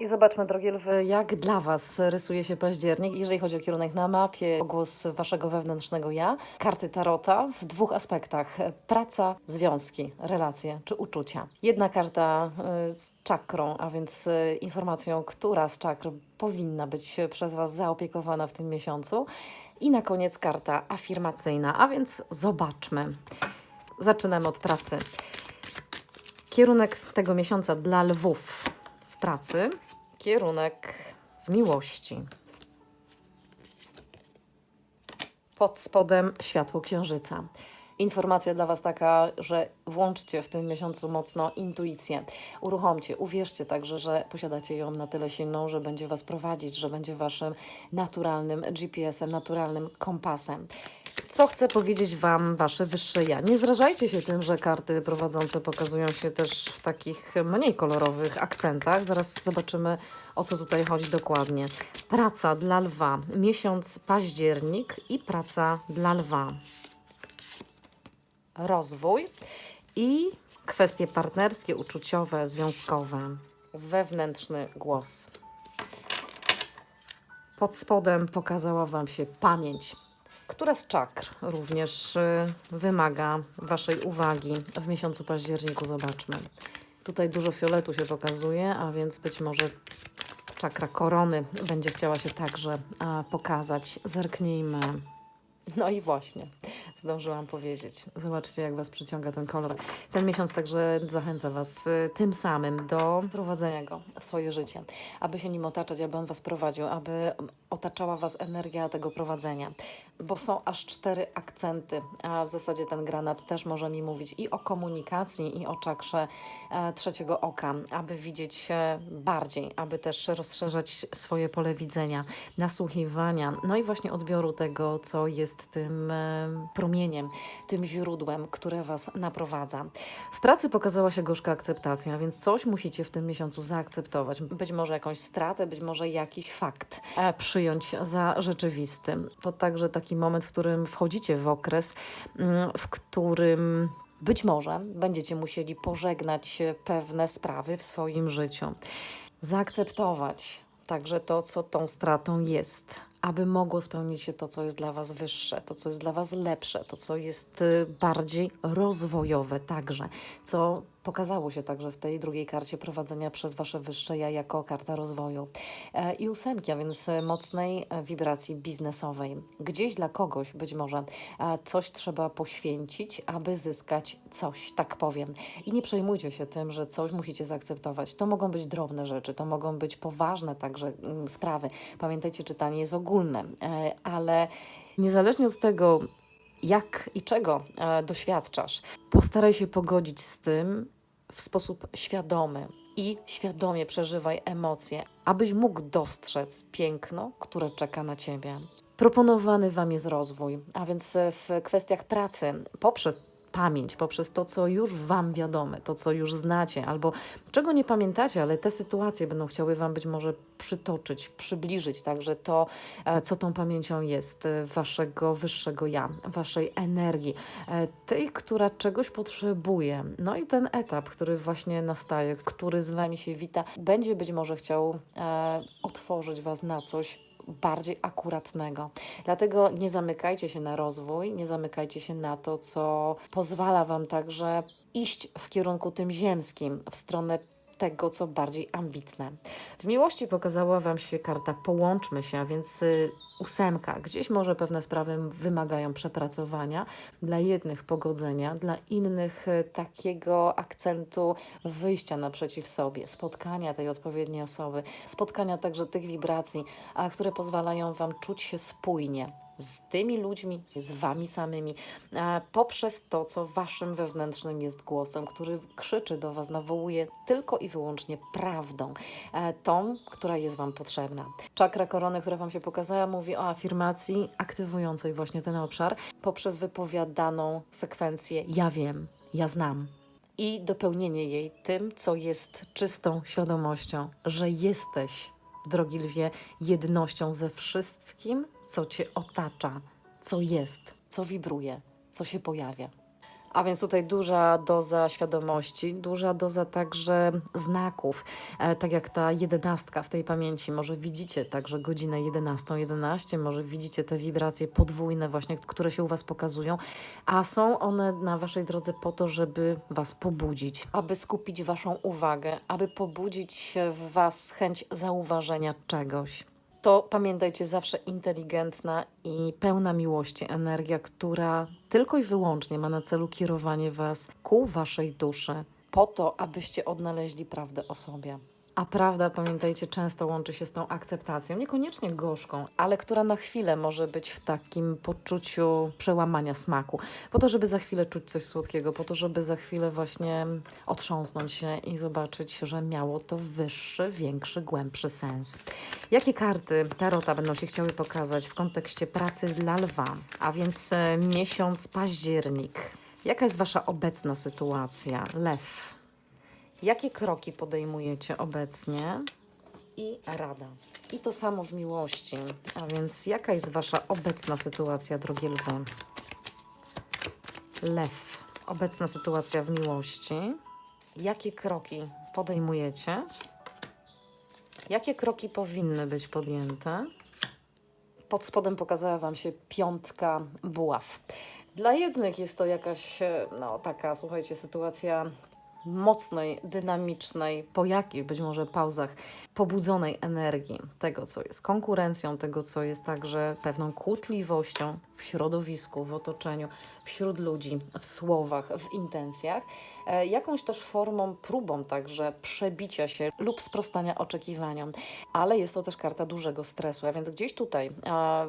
I zobaczmy, drogie lwy, jak dla Was rysuje się październik, jeżeli chodzi o kierunek na mapie, o głos Waszego wewnętrznego ja. Karty Tarota w dwóch aspektach. Praca, związki, relacje czy uczucia. Jedna karta y, z czakrą, a więc y, informacją, która z czakr powinna być przez Was zaopiekowana w tym miesiącu. I na koniec karta afirmacyjna, a więc zobaczmy. Zaczynamy od pracy. Kierunek tego miesiąca dla lwów w pracy, kierunek miłości. Pod spodem światło księżyca. Informacja dla Was taka, że włączcie w tym miesiącu mocno intuicję. Uruchomcie, uwierzcie także, że posiadacie ją na tyle silną, że będzie Was prowadzić, że będzie Waszym naturalnym GPS-em, naturalnym kompasem. Co chce powiedzieć Wam Wasze wyższe ja? Nie zrażajcie się tym, że karty prowadzące pokazują się też w takich mniej kolorowych akcentach. Zaraz zobaczymy, o co tutaj chodzi dokładnie. Praca dla lwa, miesiąc październik i praca dla lwa. Rozwój i kwestie partnerskie, uczuciowe, związkowe. Wewnętrzny głos. Pod spodem pokazała Wam się pamięć. Która z czakr również y, wymaga Waszej uwagi w miesiącu październiku? Zobaczmy. Tutaj dużo fioletu się pokazuje, a więc być może czakra korony będzie chciała się także pokazać. Zerknijmy. No i właśnie, zdążyłam powiedzieć. Zobaczcie, jak Was przyciąga ten kolor. Ten miesiąc także zachęca Was y, tym samym do prowadzenia go w swoje życie, aby się nim otaczać, aby on Was prowadził, aby otaczała Was energia tego prowadzenia. Bo są aż cztery akcenty, a w zasadzie ten granat też może mi mówić i o komunikacji, i o czakrze e, trzeciego oka, aby widzieć e, bardziej, aby też rozszerzać swoje pole widzenia, nasłuchiwania, no i właśnie odbioru tego, co jest tym e, promieniem, tym źródłem, które Was naprowadza. W pracy pokazała się gorzka akceptacja, więc coś musicie w tym miesiącu zaakceptować. Być może jakąś stratę, być może jakiś fakt e, przyjąć za rzeczywisty. To także taki moment, w którym wchodzicie w okres, mm, w którym być może będziecie musieli pożegnać pewne sprawy w swoim życiu. Zaakceptować także to, co tą stratą jest, aby mogło spełnić się to, co jest dla Was wyższe, to, co jest dla Was lepsze, to, co jest y, bardziej rozwojowe także, co pokazało się także w tej drugiej karcie prowadzenia przez Wasze wyższe ja jako karta rozwoju. E, I ósemki, a więc mocnej e, wibracji biznesowej. Gdzieś dla kogoś być może e, coś trzeba poświęcić, aby zyskać coś, tak powiem. I nie przejmujcie się tym, że coś musicie zaakceptować. To mogą być drobne rzeczy, to mogą być poważne także mm, sprawy. Pamiętajcie, czytanie jest ogólne, ale niezależnie od tego, jak i czego e, doświadczasz, postaraj się pogodzić z tym w sposób świadomy i świadomie przeżywaj emocje, abyś mógł dostrzec piękno, które czeka na ciebie. Proponowany Wam jest rozwój, a więc w kwestiach pracy poprzez pamięć, poprzez to, co już Wam wiadome, to, co już znacie, albo czego nie pamiętacie, ale te sytuacje będą chciały Wam być może przytoczyć, przybliżyć także to, e, co tą pamięcią jest, e, Waszego wyższego ja, Waszej energii, e, tej, która czegoś potrzebuje. No i ten etap, który właśnie nastaje, który z Wami się wita, będzie być może chciał otworzyć Was na coś bardziej akuratnego. Dlatego nie zamykajcie się na rozwój, nie zamykajcie się na to, co pozwala Wam także iść w kierunku tym ziemskim, w stronę tego, co bardziej ambitne. W miłości pokazała Wam się karta połączmy się, więc y, ósemka. Gdzieś może pewne sprawy wymagają przepracowania, dla jednych pogodzenia, dla innych y, takiego akcentu wyjścia naprzeciw sobie, spotkania tej odpowiedniej osoby, spotkania także tych wibracji, które pozwalają Wam czuć się spójnie z tymi ludźmi, z Wami samymi, e, poprzez to, co Waszym wewnętrznym jest głosem, który krzyczy do Was, nawołuje tylko i wyłącznie prawdą, e, tą, która jest Wam potrzebna. Czakra korony, która Wam się pokazała, mówi o afirmacji aktywującej właśnie ten obszar poprzez wypowiadaną sekwencję ja wiem, ja znam i dopełnienie jej tym, co jest czystą świadomością, że jesteś, drogi lwie, jednością ze wszystkim, co cię otacza, co jest, co wibruje, co się pojawia. A więc tutaj duża doza świadomości, duża doza także znaków. E, tak jak ta jedenastka w tej pamięci. Może widzicie także godzinę 11.11, 11, może widzicie te wibracje podwójne właśnie, które się u Was pokazują, a są one na Waszej drodze po to, żeby Was pobudzić, aby skupić Waszą uwagę, aby pobudzić w Was chęć zauważenia czegoś to pamiętajcie, zawsze inteligentna i pełna miłości energia, która tylko i wyłącznie ma na celu kierowanie Was ku Waszej duszy, po to, abyście odnaleźli prawdę o sobie. A prawda, pamiętajcie, często łączy się z tą akceptacją, niekoniecznie gorzką, ale która na chwilę może być w takim poczuciu przełamania smaku, po to, żeby za chwilę czuć coś słodkiego, po to, żeby za chwilę właśnie otrząsnąć się i zobaczyć, że miało to wyższy, większy, głębszy sens. Jakie karty Tarota będą się chciały pokazać w kontekście pracy dla lwa, a więc e, miesiąc październik? Jaka jest Wasza obecna sytuacja? Lew. Jakie kroki podejmujecie obecnie? I rada. I to samo w miłości. A więc jaka jest Wasza obecna sytuacja, drogie lwy? Lew. Obecna sytuacja w miłości. Jakie kroki podejmujecie? Jakie kroki powinny być podjęte? Pod spodem pokazała Wam się piątka buław. Dla jednych jest to jakaś, e, no taka, słuchajcie, sytuacja mocnej, dynamicznej, po jakichś być może pauzach, pobudzonej energii tego, co jest konkurencją, tego, co jest także pewną kłótliwością w środowisku, w otoczeniu, wśród ludzi, w słowach, w intencjach, jakąś też formą, próbą także przebicia się lub sprostania oczekiwaniom, ale jest to też karta dużego stresu, a więc gdzieś tutaj e,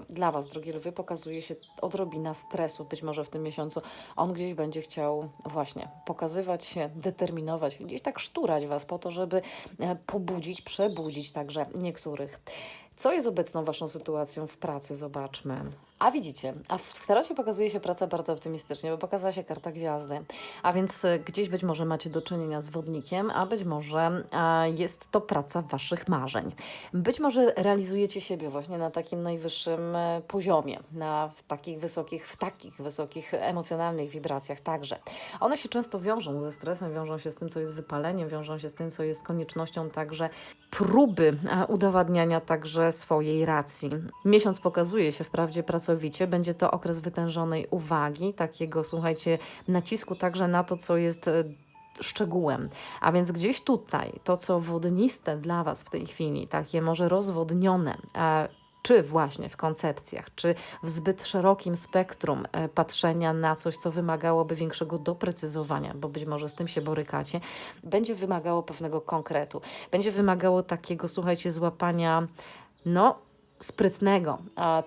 dla Was, drogie lwy, pokazuje się odrobina stresu, być może w tym miesiącu on gdzieś będzie chciał właśnie pokazywać się, determinować, gdzieś tak szturać Was po to, żeby e, pobudzić, przebudzić także niektórych. Co jest obecną Waszą sytuacją w pracy? Zobaczmy. A widzicie, a w tarocie pokazuje się praca bardzo optymistycznie, bo pokazała się karta gwiazdy. A więc e, gdzieś być może macie do czynienia z wodnikiem, a być może jest to praca Waszych marzeń. Być może realizujecie siebie właśnie na takim najwyższym e, poziomie, na w takich wysokich, w takich wysokich emocjonalnych wibracjach także. One się często wiążą ze stresem, wiążą się z tym, co jest wypaleniem, wiążą się z tym, co jest koniecznością także próby udowadniania także swojej racji. Miesiąc pokazuje się wprawdzie pracowicie, będzie to okres wytężonej uwagi, takiego, słuchajcie, nacisku także na to, co jest e, szczegółem. A więc gdzieś tutaj to, co wodniste dla Was w tej chwili, takie może rozwodnione, e, czy właśnie w koncepcjach, czy w zbyt szerokim spektrum e, patrzenia na coś, co wymagałoby większego doprecyzowania, bo być może z tym się borykacie, będzie wymagało pewnego konkretu. Będzie wymagało takiego, słuchajcie, złapania, no, sprytnego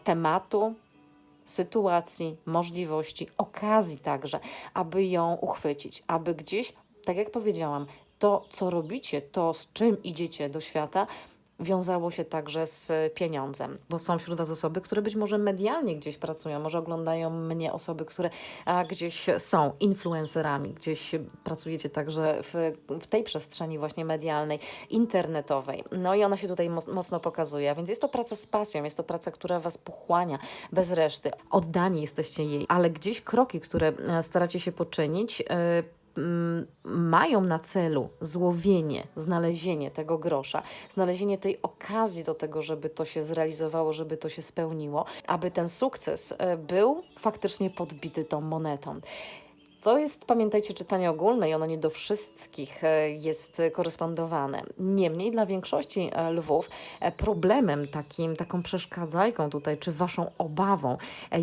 tematu, sytuacji, możliwości, okazji także, aby ją uchwycić, aby gdzieś, tak jak powiedziałam, to, co robicie, to z czym idziecie do świata, wiązało się także z pieniądzem, bo są wśród Was osoby, które być może medialnie gdzieś pracują, może oglądają mnie osoby, które gdzieś są influencerami, gdzieś pracujecie także w, w tej przestrzeni właśnie medialnej, internetowej. No i ona się tutaj moc, mocno pokazuje, a więc jest to praca z pasją, jest to praca, która Was pochłania bez reszty. Oddani jesteście jej, ale gdzieś kroki, które e, staracie się poczynić, mm, mają na celu złowienie, znalezienie tego grosza, znalezienie tej okazji do tego, żeby to się zrealizowało, żeby to się spełniło, aby ten sukces e, był faktycznie podbity tą monetą. To jest, pamiętajcie, czytanie ogólne i ono nie do wszystkich e, jest korespondowane. Niemniej dla większości e, lwów e, problemem takim, taką przeszkadzajką tutaj, czy waszą obawą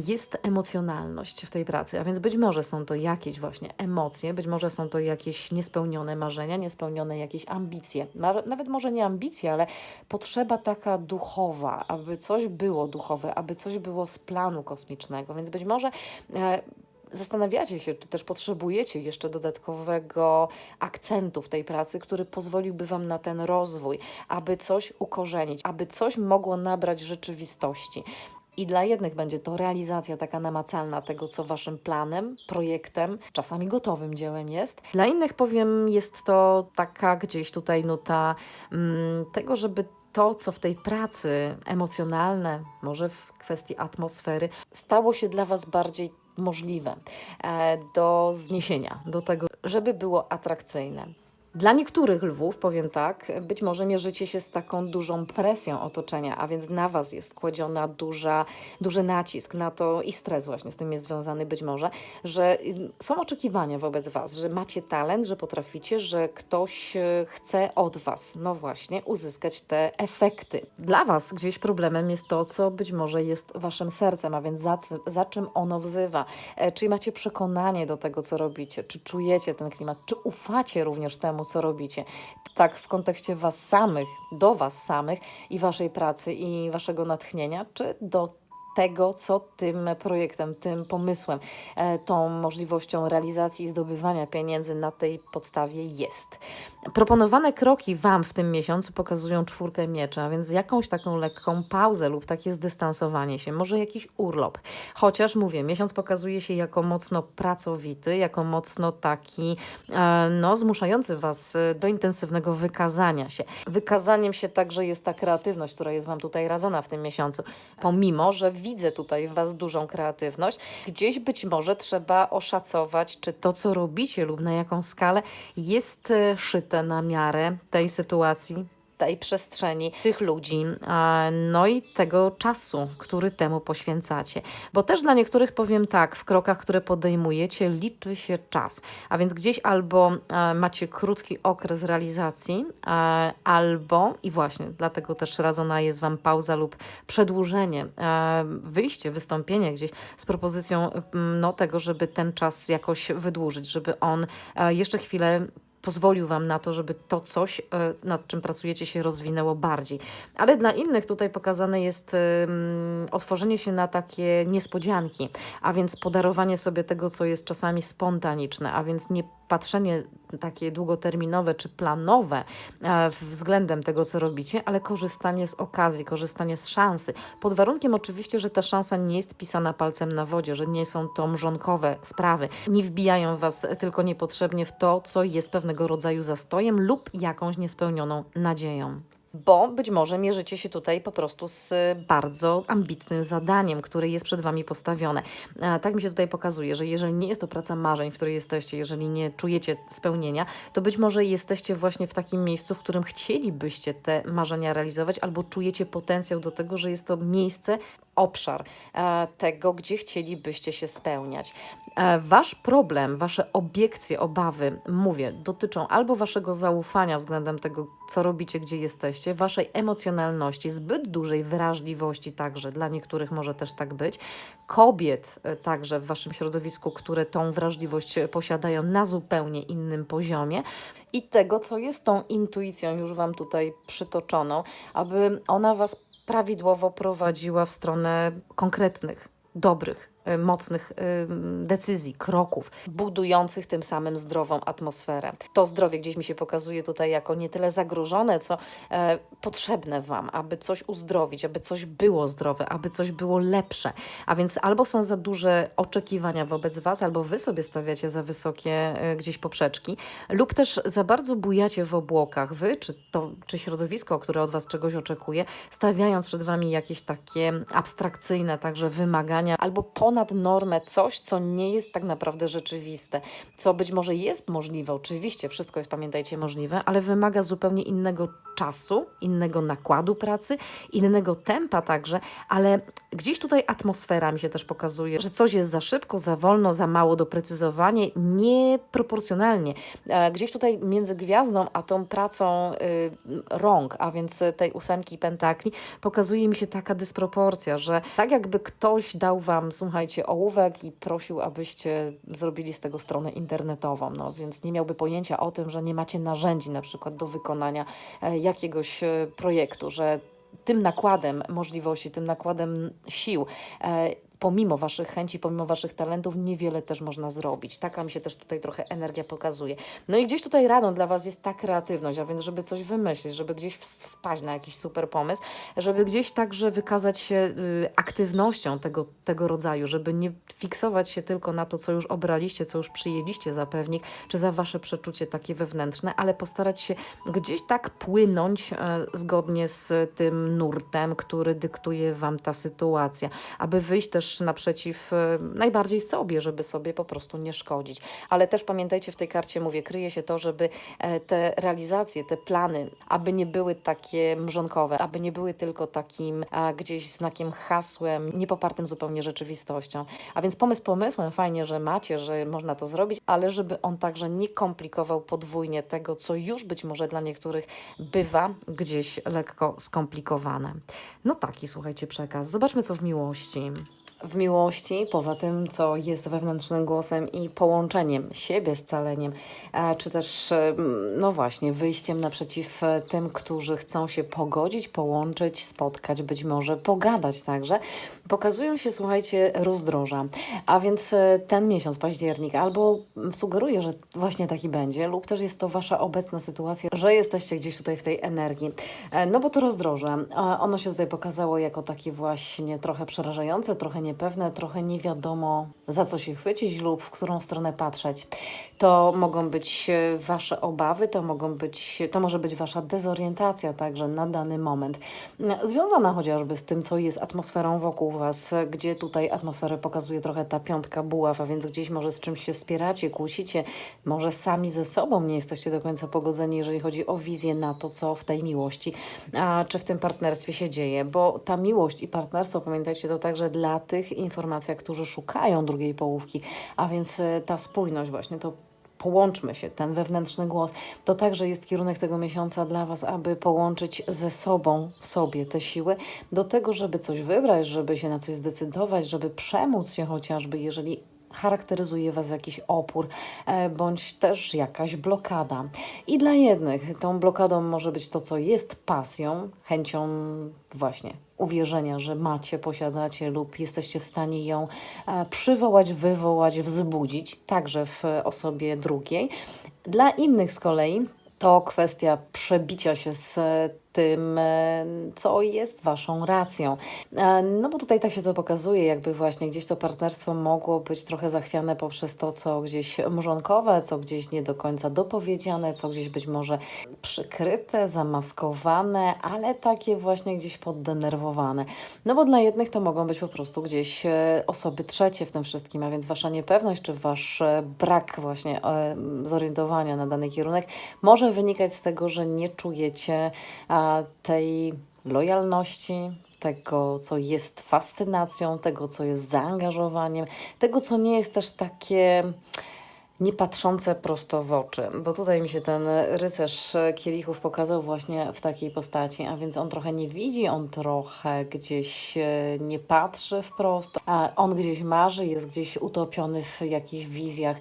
jest emocjonalność w tej pracy. A więc być może są to jakieś właśnie emocje, być może są to jakieś niespełnione marzenia, niespełnione jakieś ambicje. Nawet może nie ambicje, ale potrzeba taka duchowa, aby coś było duchowe, aby coś było z planu kosmicznego. Więc być może zastanawiacie się, czy też potrzebujecie jeszcze dodatkowego akcentu w tej pracy, który pozwoliłby Wam na ten rozwój, aby coś ukorzenić, aby coś mogło nabrać rzeczywistości. I dla jednych będzie to realizacja taka namacalna tego, co Waszym planem, projektem, czasami gotowym dziełem jest. Dla innych, powiem, jest to taka gdzieś tutaj nuta mm, tego, żeby to, co w tej pracy emocjonalne, może w kwestii atmosfery, stało się dla Was bardziej możliwe e, do zniesienia, do tego, żeby było atrakcyjne. Dla niektórych lwów, powiem tak, być może mierzycie się z taką dużą presją otoczenia, a więc na Was jest kładziona duża, duży nacisk na to i stres właśnie z tym jest związany być może, że y, są oczekiwania wobec Was, że macie talent, że potraficie, że ktoś y, chce od Was, no właśnie, uzyskać te efekty. Dla Was gdzieś problemem jest to, co być może jest Waszym sercem, a więc za, za czym ono wzywa. E, Czy macie przekonanie do tego, co robicie? Czy czujecie ten klimat? Czy ufacie również temu, co robicie? Tak w kontekście Was samych, do Was samych i Waszej pracy i Waszego natchnienia, czy do tego, co tym projektem, tym pomysłem, e, tą możliwością realizacji i zdobywania pieniędzy na tej podstawie jest. Proponowane kroki Wam w tym miesiącu pokazują czwórkę miecza, więc jakąś taką lekką pauzę lub takie zdystansowanie się, może jakiś urlop. Chociaż mówię, miesiąc pokazuje się jako mocno pracowity, jako mocno taki, e, no, zmuszający Was do intensywnego wykazania się. Wykazaniem się także jest ta kreatywność, która jest Wam tutaj radzona w tym miesiącu. Pomimo, że widzę tutaj w Was dużą kreatywność, gdzieś być może trzeba oszacować, czy to, co robicie lub na jaką skalę jest e, szyte na miarę tej sytuacji, tej przestrzeni, tych ludzi, e, no i tego czasu, który temu poświęcacie. Bo też dla niektórych powiem tak, w krokach, które podejmujecie, liczy się czas. A więc gdzieś albo e, macie krótki okres realizacji, e, albo, i właśnie dlatego też radzona jest Wam pauza lub przedłużenie, wyjście, wystąpienie gdzieś z propozycją no, tego, żeby ten czas jakoś wydłużyć, żeby on jeszcze chwilę pozwolił Wam na to, żeby to coś, e, nad czym pracujecie, się rozwinęło bardziej. Ale dla innych tutaj pokazane jest otworzenie się na takie niespodzianki, a więc podarowanie sobie tego, co jest czasami spontaniczne, a więc nie patrzenie takie długoterminowe czy planowe e, względem tego, co robicie, ale korzystanie z okazji, korzystanie z szansy. Pod warunkiem oczywiście, że ta szansa nie jest pisana palcem na wodzie, że nie są to mrzonkowe sprawy. Nie wbijają Was tylko niepotrzebnie w to, co jest pewnego rodzaju zastojem lub jakąś niespełnioną nadzieją bo być może mierzycie się tutaj po prostu z bardzo ambitnym zadaniem, które jest przed Wami postawione. A Tak mi się tutaj pokazuje, że jeżeli nie jest to praca marzeń, w której jesteście, jeżeli nie czujecie spełnienia, to być może jesteście właśnie w takim miejscu, w którym chcielibyście te marzenia realizować, albo czujecie potencjał do tego, że jest to miejsce, obszar e, tego, gdzie chcielibyście się spełniać. E, Wasz problem, Wasze obiekcje, obawy, mówię, dotyczą albo Waszego zaufania względem tego, co robicie, gdzie jesteście, Waszej emocjonalności, zbyt dużej wrażliwości także, dla niektórych może też tak być, kobiet e, także w Waszym środowisku, które tą wrażliwość posiadają na zupełnie innym poziomie i tego, co jest tą intuicją już Wam tutaj przytoczoną, aby ona Was prawidłowo prowadziła w stronę konkretnych, dobrych, mocnych y, decyzji, kroków, budujących tym samym zdrową atmosferę. To zdrowie gdzieś mi się pokazuje tutaj jako nie tyle zagrożone, co e, potrzebne Wam, aby coś uzdrowić, aby coś było zdrowe, aby coś było lepsze. A więc albo są za duże oczekiwania wobec Was, albo Wy sobie stawiacie za wysokie e, gdzieś poprzeczki, lub też za bardzo bujacie w obłokach, Wy czy, to, czy środowisko, które od Was czegoś oczekuje, stawiając przed Wami jakieś takie abstrakcyjne także wymagania, albo ponad normę coś, co nie jest tak naprawdę rzeczywiste, co być może jest możliwe, oczywiście, wszystko jest, pamiętajcie, możliwe, ale wymaga zupełnie innego czasu, innego nakładu pracy, innego tempa także, ale gdzieś tutaj atmosfera mi się też pokazuje, że coś jest za szybko, za wolno, za mało doprecyzowanie, nieproporcjonalnie. E, Gdzieś tutaj między gwiazdą a tą pracą y, rąk, a więc tej ósemki pentakli, pokazuje mi się taka dysproporcja, że tak jakby ktoś dał Wam, słuchajcie, ołówek i prosił, abyście zrobili z tego stronę internetową, no więc nie miałby pojęcia o tym, że nie macie narzędzi na przykład do wykonania e, jakiegoś e, projektu, że tym nakładem możliwości, tym nakładem sił, e, pomimo Waszych chęci, pomimo Waszych talentów, niewiele też można zrobić. Taka mi się też tutaj trochę energia pokazuje. No i gdzieś tutaj radą dla Was jest ta kreatywność, a więc żeby coś wymyślić, żeby gdzieś wpaść na jakiś super pomysł, żeby gdzieś także wykazać się y, aktywnością tego, tego rodzaju, żeby nie fiksować się tylko na to, co już obraliście, co już przyjęliście za pewnik, czy za Wasze przeczucie takie wewnętrzne, ale postarać się gdzieś tak płynąć e, zgodnie z tym nurtem, który dyktuje Wam ta sytuacja, aby wyjść też też naprzeciw e, najbardziej sobie, żeby sobie po prostu nie szkodzić. Ale też pamiętajcie, w tej karcie mówię, kryje się to, żeby e, te realizacje, te plany, aby nie były takie mrzonkowe, aby nie były tylko takim gdzieś znakiem, hasłem, niepopartym zupełnie rzeczywistością. A więc pomysł pomysłem, fajnie, że macie, że można to zrobić, ale żeby on także nie komplikował podwójnie tego, co już być może dla niektórych bywa gdzieś lekko skomplikowane. No taki, słuchajcie, przekaz. Zobaczmy, co w miłości. W miłości, poza tym, co jest wewnętrznym głosem i połączeniem siebie z caleniem, e, czy też, e, no właśnie, wyjściem naprzeciw e, tym, którzy chcą się pogodzić, połączyć, spotkać, być może pogadać także, pokazują się, słuchajcie, rozdroża. A więc ten miesiąc, październik, albo sugeruje, że właśnie taki będzie, lub też jest to Wasza obecna sytuacja, że jesteście gdzieś tutaj w tej energii. No bo to rozdroże, ono się tutaj pokazało jako takie właśnie trochę przerażające, trochę niepewne, trochę nie wiadomo za co się chwycić lub w którą stronę patrzeć. To mogą być e, Wasze obawy, to mogą być, to może być Wasza dezorientacja także na dany moment, e, związana chociażby z tym, co jest atmosferą wokół Was, gdzie tutaj atmosferę pokazuje trochę ta piątka buław, a więc gdzieś może z czymś się spieracie, kłócicie, może sami ze sobą nie jesteście do końca pogodzeni, jeżeli chodzi o wizję na to, co w tej miłości, a czy w tym partnerstwie się dzieje, bo ta miłość i partnerstwo, pamiętajcie, to także dla tych informacji, którzy szukają drugiej połówki, a więc e, ta spójność właśnie, to połączmy się, ten wewnętrzny głos, to także jest kierunek tego miesiąca dla Was, aby połączyć ze sobą w sobie te siły do tego, żeby coś wybrać, żeby się na coś zdecydować, żeby przemóc się chociażby, jeżeli charakteryzuje Was jakiś opór, e, bądź też jakaś blokada. I dla jednych tą blokadą może być to, co jest pasją, chęcią właśnie uwierzenia, że macie, posiadacie lub jesteście w stanie ją e, przywołać, wywołać, wzbudzić, także w osobie drugiej. Dla innych z kolei to kwestia przebicia się z tym, e, co jest Waszą racją. E, No bo tutaj tak się to pokazuje, jakby właśnie gdzieś to partnerstwo mogło być trochę zachwiane poprzez to, co gdzieś mrzonkowe, co gdzieś nie do końca dopowiedziane, co gdzieś być może przykryte, zamaskowane, ale takie właśnie gdzieś poddenerwowane. No bo dla jednych to mogą być po prostu gdzieś e, osoby trzecie w tym wszystkim, a więc Wasza niepewność, czy Wasz brak właśnie zorientowania na dany kierunek może wynikać z tego, że nie czujecie a, tej lojalności, tego, co jest fascynacją, tego, co jest zaangażowaniem, tego, co nie jest też takie nie patrzące prosto w oczy, bo tutaj mi się ten rycerz kielichów pokazał właśnie w takiej postaci, a więc on trochę nie widzi, on trochę gdzieś e, nie patrzy wprost, a on gdzieś marzy, jest gdzieś utopiony w jakichś wizjach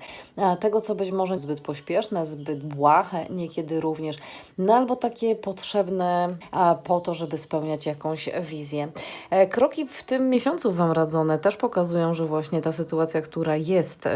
tego, co być może zbyt pośpieszne, zbyt błahe, niekiedy również, no albo takie potrzebne po to, żeby spełniać jakąś wizję. E, Kroki w tym miesiącu Wam radzone też pokazują, że właśnie ta sytuacja, która jest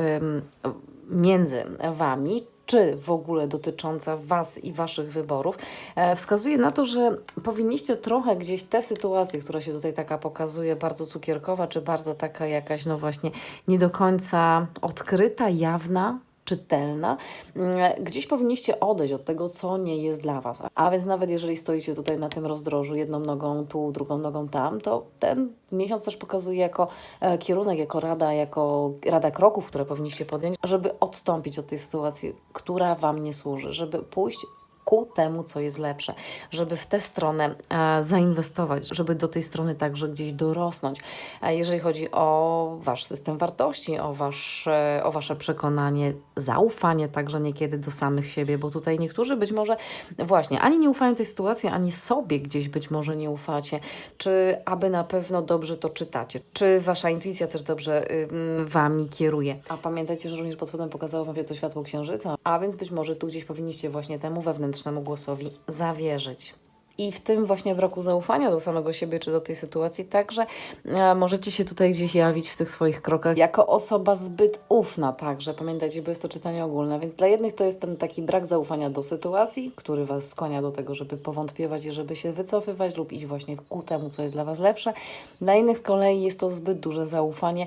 między Wami, czy w ogóle dotycząca Was i Waszych wyborów, e, wskazuje na to, że powinniście trochę gdzieś te sytuacje, która się tutaj taka pokazuje, bardzo cukierkowa, czy bardzo taka jakaś, no właśnie, nie do końca odkryta, jawna, czytelna, mm, gdzieś powinniście odejść od tego, co nie jest dla Was. A więc nawet jeżeli stoicie tutaj na tym rozdrożu, jedną nogą tu, drugą nogą tam, to ten miesiąc też pokazuje jako e, kierunek, jako rada, jako rada kroków, które powinniście podjąć, żeby odstąpić od tej sytuacji, która Wam nie służy, żeby pójść ku temu, co jest lepsze, żeby w tę stronę e, zainwestować, żeby do tej strony także gdzieś dorosnąć. Jeżeli chodzi o Wasz system wartości, o Wasze, o wasze przekonanie, zaufanie także niekiedy do samych siebie, bo tutaj niektórzy być może właśnie ani nie ufają tej sytuacji, ani sobie gdzieś być może nie ufacie, czy aby na pewno dobrze to czytacie, czy Wasza intuicja też dobrze ym, Wami kieruje. A pamiętajcie, że również pod spodem pokazało Wam się to światło księżyca, a więc być może tu gdzieś powinniście właśnie temu wewnętrznemu głosowi zawierzyć. I w tym właśnie braku zaufania do samego siebie czy do tej sytuacji także e, możecie się tutaj gdzieś jawić w tych swoich krokach jako osoba zbyt ufna także. Pamiętajcie, bo jest to czytanie ogólne, więc dla jednych to jest ten taki brak zaufania do sytuacji, który Was skłania do tego, żeby powątpiewać i żeby się wycofywać lub iść właśnie ku temu, co jest dla Was lepsze. Dla innych z kolei jest to zbyt duże zaufanie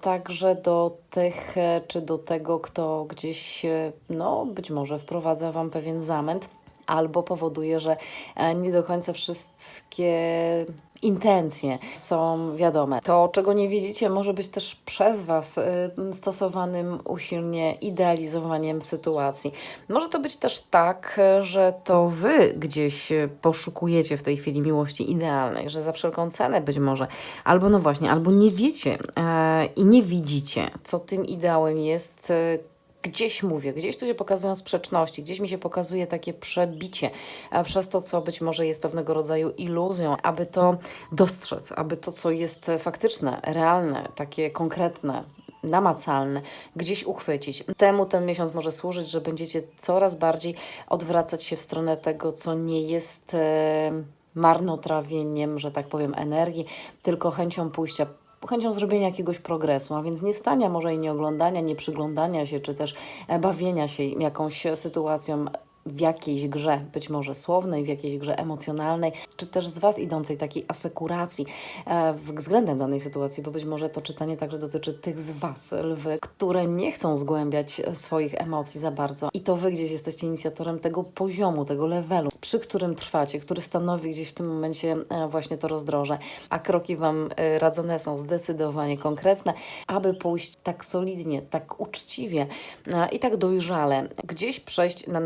także do tych e, czy do tego, kto gdzieś, e, no być może wprowadza Wam pewien zamęt albo powoduje, że e, nie do końca wszystkie intencje są wiadome. To, czego nie widzicie, może być też przez Was y, stosowanym usilnie idealizowaniem sytuacji. Może to być też tak, że to Wy gdzieś poszukujecie w tej chwili miłości idealnej, że za wszelką cenę być może, albo no właśnie, albo nie wiecie e, i nie widzicie, co tym ideałem jest. Gdzieś mówię, gdzieś tu się pokazują sprzeczności, gdzieś mi się pokazuje takie przebicie przez to, co być może jest pewnego rodzaju iluzją, aby to dostrzec, aby to, co jest faktyczne, realne, takie konkretne, namacalne, gdzieś uchwycić. Temu ten miesiąc może służyć, że będziecie coraz bardziej odwracać się w stronę tego, co nie jest e, marnotrawieniem, że tak powiem, energii, tylko chęcią pójścia chęcią zrobienia jakiegoś progresu, a więc nie stania może i nie oglądania, nie przyglądania się, czy też e, bawienia się jakąś sytuacją w jakiejś grze, być może słownej, w jakiejś grze emocjonalnej, czy też z Was idącej takiej asekuracji e, względem danej sytuacji, bo być może to czytanie także dotyczy tych z Was, lwy, które nie chcą zgłębiać swoich emocji za bardzo. I to Wy gdzieś jesteście inicjatorem tego poziomu, tego levelu, przy którym trwacie, który stanowi gdzieś w tym momencie e, właśnie to rozdroże, a kroki Wam e, radzone są zdecydowanie konkretne, aby pójść tak solidnie, tak uczciwie e, i tak dojrzale, gdzieś przejść na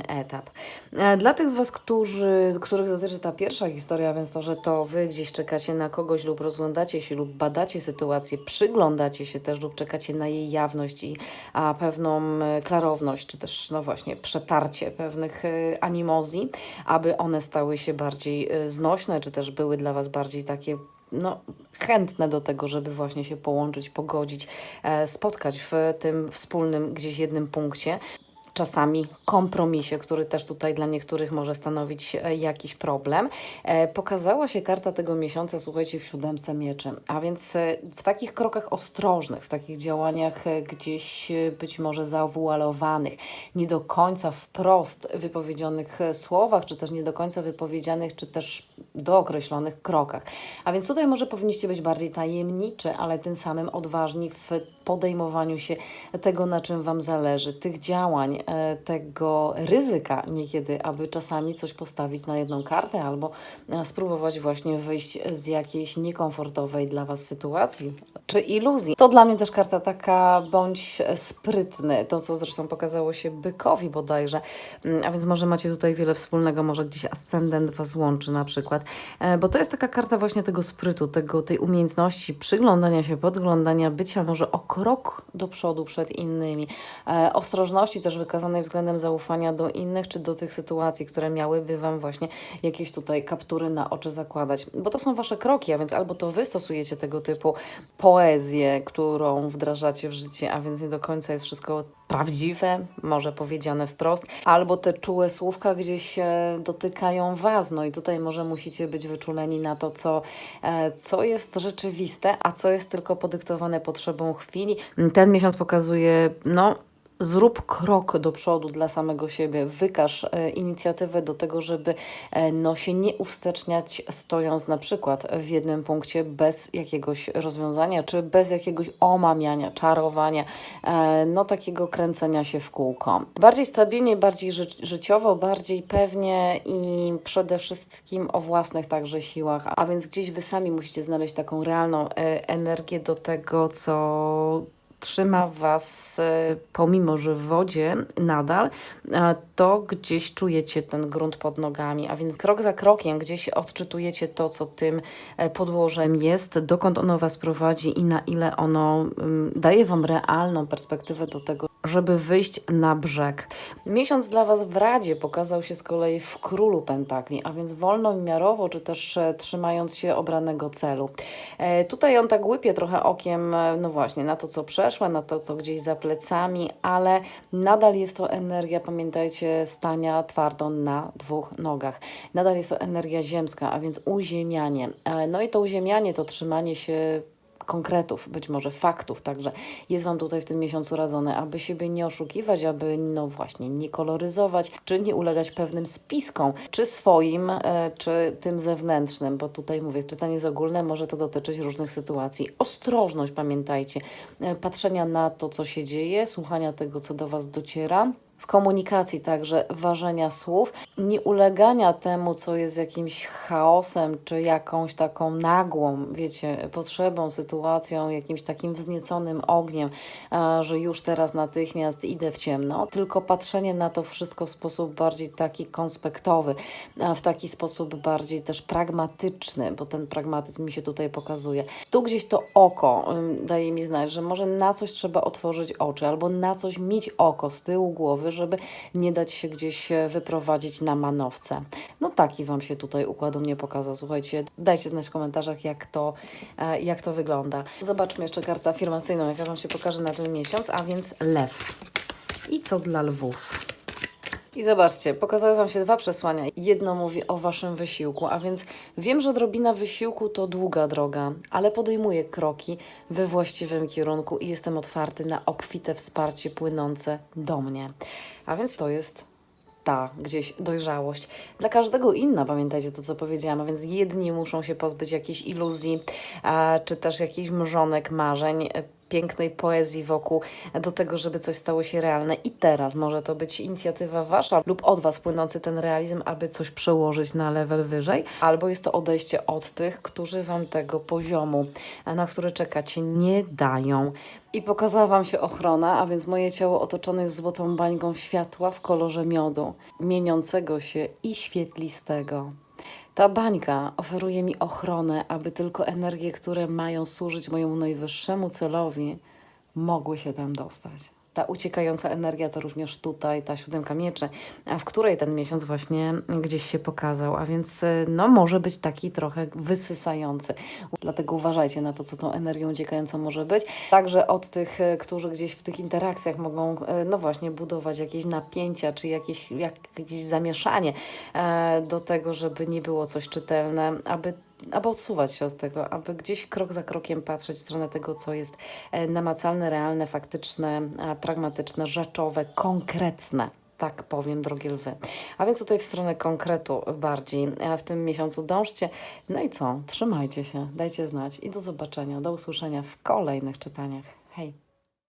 następny etap. E, Dla tych z Was, którzy, których dotyczy ta pierwsza historia, więc to, że to Wy gdzieś czekacie na kogoś lub rozglądacie się lub badacie sytuację, przyglądacie się też lub czekacie na jej jawność i a, pewną e, klarowność, czy też no właśnie przetarcie pewnych e, animozji, aby one stały się bardziej znośne, czy też były dla Was bardziej takie no, chętne do tego, żeby właśnie się połączyć, pogodzić, spotkać w tym wspólnym gdzieś jednym punkcie. Czasami kompromisie, który też tutaj dla niektórych może stanowić e, jakiś problem. E, Pokazała się karta tego miesiąca, słuchajcie, w siódemce mieczy. A więc e, w takich krokach ostrożnych, w takich działaniach gdzieś być może zawualowanych, nie do końca wprost wypowiedzianych słowach, czy też nie do końca wypowiedzianych, czy też dookreślonych krokach. A więc tutaj może powinniście być bardziej tajemniczy, ale tym samym odważni w podejmowaniu się tego, na czym Wam zależy, tych działań, tego ryzyka niekiedy, aby czasami coś postawić na jedną kartę albo e, spróbować właśnie wyjść z jakiejś niekomfortowej dla Was sytuacji czy iluzji. To dla mnie też karta taka bądź sprytny, to co zresztą pokazało się bykowi bodajże, Mm, a więc może macie tutaj wiele wspólnego, może gdzieś ascendent Was łączy na przykład, E, bo to jest taka karta właśnie tego sprytu, tego, tej umiejętności przyglądania się, podglądania, bycia może o krok do przodu przed innymi, e, ostrożności też wykazanej względem zaufania do innych, czy do tych sytuacji, które miałyby Wam właśnie jakieś tutaj kaptury na oczy zakładać, bo to są Wasze kroki, a więc albo to Wy stosujecie tego typu poezję, którą wdrażacie w życie, a więc nie do końca jest wszystko prawdziwe, może powiedziane wprost, albo te czułe słówka gdzieś e, dotykają Was, no i tutaj może musicie być wyczuleni na to, co, e, co jest rzeczywiste, a co jest tylko podyktowane potrzebą chwili. Ten miesiąc pokazuje, no, Zrób krok do przodu dla samego siebie, wykaż e, inicjatywę do tego, żeby e, no, się nie uwsteczniać, stojąc na przykład w jednym punkcie bez jakiegoś rozwiązania, czy bez jakiegoś omamiania, czarowania, e, no takiego kręcenia się w kółko. Bardziej stabilnie, bardziej ży życiowo, bardziej pewnie i przede wszystkim o własnych także siłach, a więc gdzieś Wy sami musicie znaleźć taką realną energię do tego, co trzyma Was, e, pomimo że w wodzie nadal, e, to gdzieś czujecie ten grunt pod nogami, a więc krok za krokiem gdzieś odczytujecie to, co tym e, podłożem jest, dokąd ono Was prowadzi i na ile ono mm, daje Wam realną perspektywę do tego, żeby wyjść na brzeg. Miesiąc dla Was w Radzie pokazał się z kolei w Królu Pentakli, a więc wolnomiarowo, czy też e, trzymając się obranego celu. E, tutaj on tak łypie trochę okiem, e, no właśnie, na to, co przeszłe, na to, co gdzieś za plecami, ale nadal jest to energia, pamiętajcie, stania twardo na dwóch nogach. Nadal jest to energia ziemska, a więc uziemianie. E, no i to uziemianie, to trzymanie się konkretów, być może faktów, także jest Wam tutaj w tym miesiącu radzone, aby siebie nie oszukiwać, aby no właśnie nie koloryzować, czy nie ulegać pewnym spiskom, czy swoim, e, czy tym zewnętrznym, bo tutaj mówię, czytanie jest ogólne, może to dotyczyć różnych sytuacji. Ostrożność, pamiętajcie, e, patrzenia na to, co się dzieje, słuchania tego, co do Was dociera. W komunikacji także ważenia słów. Nie ulegania temu, co jest jakimś chaosem, czy jakąś taką nagłą, wiecie, potrzebą, sytuacją, jakimś takim wznieconym ogniem, a, że już teraz natychmiast idę w ciemno, tylko patrzenie na to wszystko w sposób bardziej taki konspektowy, a, w taki sposób bardziej też pragmatyczny, bo ten pragmatyzm mi się tutaj pokazuje. Tu gdzieś to oko daje mi znać, że może na coś trzeba otworzyć oczy, albo na coś mieć oko z tyłu głowy, żeby nie dać się gdzieś e, wyprowadzić na manowce. No taki Wam się tutaj układ u mnie pokazał. Słuchajcie, dajcie znać w komentarzach, jak to, e, jak to wygląda. Zobaczmy jeszcze kartę afirmacyjną, jaka Wam się pokaże na ten miesiąc, a więc lew. I co dla lwów? I zobaczcie, pokazały Wam się dwa przesłania. Jedno mówi o Waszym wysiłku, a więc wiem, że odrobina wysiłku to długa droga, ale podejmuję kroki we właściwym kierunku i jestem otwarty na obfite wsparcie płynące do mnie. A więc to jest ta gdzieś dojrzałość. Dla każdego inna, pamiętajcie to, co powiedziałam, a więc jedni muszą się pozbyć jakichś iluzji, czy też jakichś mrzonek, marzeń, pięknej poezji wokół do tego, żeby coś stało się realne. I teraz może to być inicjatywa Wasza lub od Was płynący ten realizm, aby coś przełożyć na level wyżej, albo jest to odejście od tych, którzy Wam tego poziomu, a na który czekacie, nie dają. I pokazała Wam się ochrona, a więc moje ciało otoczone jest złotą bańką światła w kolorze miodu, mieniącego się i świetlistego. Ta bańka oferuje mi ochronę, aby tylko energie, które mają służyć mojemu najwyższemu celowi, mogły się tam dostać. Ta uciekająca energia to również tutaj ta siódemka mieczy, w której ten miesiąc właśnie gdzieś się pokazał, a więc y, no może być taki trochę wysysający. Dlatego uważajcie na to, co tą energią uciekającą może być. Także od tych, y, którzy gdzieś w tych interakcjach mogą, y, no właśnie, budować jakieś napięcia, czy jakieś, jakieś zamieszanie e, do tego, żeby nie było coś czytelne, aby aby odsuwać się od tego, aby gdzieś krok za krokiem patrzeć w stronę tego, co jest e, namacalne, realne, faktyczne, pragmatyczne, rzeczowe, konkretne. Tak powiem, drogie lwy. A więc tutaj w stronę konkretu bardziej e, w tym miesiącu dążcie. No i co? Trzymajcie się, dajcie znać i do zobaczenia, do usłyszenia w kolejnych czytaniach. Hej!